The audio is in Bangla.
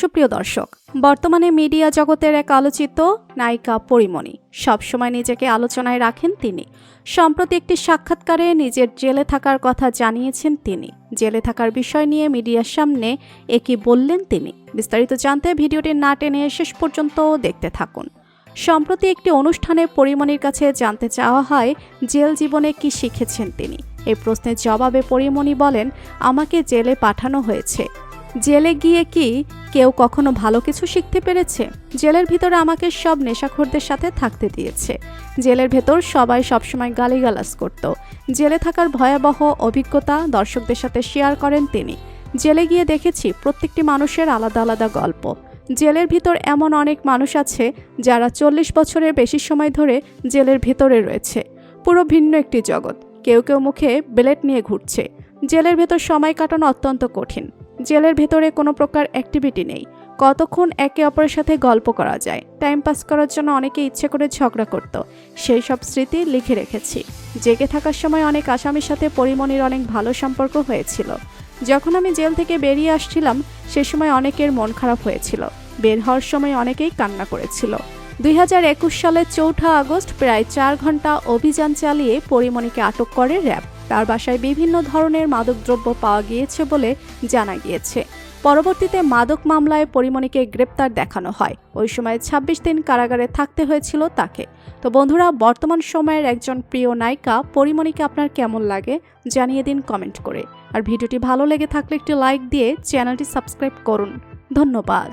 সুপ্রিয় দর্শক, বর্তমানে মিডিয়া জগতের এক আলোচিত নায়িকা পরিমণি। সবসময় নিজেকে আলোচনায় রাখেন তিনি। সম্প্রতি একটি সাক্ষাৎকারে নিজের জেলে থাকার কথা জানিয়েছেন তিনি। জেলে থাকার বিষয় নিয়ে মিডিয়ার সামনে একই বললেন তিনি, বিস্তারিত জানতে ভিডিওটি না টেনে শেষ পর্যন্ত দেখতে থাকুন। সম্প্রতি একটি অনুষ্ঠানে পরিমণির কাছে জানতে চাওয়া হয়, জেল জীবনে কি শিখেছেন তিনি? এই প্রশ্নের জবাবে পরিমণি বলেন, আমাকে জেলে পাঠানো হয়েছে। জেলে গিয়ে কি কেউ কখনো ভালো কিছু শিখতে পেরেছে, জেলের ভিতরে আমাকে সব নেশাখোরদের সাথে থাকতে দিয়েছে। জেলের ভেতর সবাই সবসময় গালিগালাজ করত। জেলে থাকার ভয়াবহ অভিজ্ঞতা দর্শকদের সাথে শেয়ার করেন তিনি। জেলে গিয়ে দেখেছি প্রত্যেকটি মানুষের আলাদা আলাদা গল্প। জেলের ভিতর এমন অনেক মানুষ আছে যারা চল্লিশ বছরের বেশি সময় ধরে জেলের ভেতরে রয়েছে। পুরো ভিন্ন একটি জগৎ। কেউ কেউ মুখে ব্লেড নিয়ে ঘুরছে। জেলের ভেতর সময় কাটানো অত্যন্ত কঠিন। জেলের ভেতরে কোনো প্রকার অ্যাক্টিভিটি নেই। কতক্ষণ একে অপরের সাথে গল্প করা যায় টাইম পাস করার জন্য অনেকে ইচ্ছে করে ঝগড়া করত। সেই সব স্মৃতি লিখে রেখেছি। জেগে থাকার সময় অনেক আসামির সাথে পরিমণির অনেক ভালো সম্পর্ক হয়েছিল। যখন আমি জেল থেকে বেরিয়ে আসছিলাম, সে সময় অনেকের মন খারাপ হয়েছিল। বের হওয়ার সময় অনেকেই কান্না করেছিল। দুই হাজার একুশ সালের চৌঠা আগস্ট প্রায় চার ঘণ্টা অভিযান চালিয়ে পরিমণিকে আটক করে র্যাব। তার বাসায় বিভিন্ন ধরনের মাদকদ্রব্য পাওয়া গিয়েছে বলে জানা গিয়েছে। পরবর্তীতে মাদক মামলায় পরিমণিকে গ্রেপ্তার দেখানো হয়। ওই সময় ২৬ দিন কারাগারে থাকতে হয়েছিল তাকে। তো বন্ধুরা, বর্তমান সময়ের একজন প্রিয় নায়িকা, পরিমণিকে আপনার কেমন লাগে জানিয়ে দিন কমেন্ট করে। আর ভিডিওটি ভালো লেগে থাকলে একটি লাইক দিয়ে চ্যানেলটি সাবস্ক্রাইব করুন। ধন্যবাদ।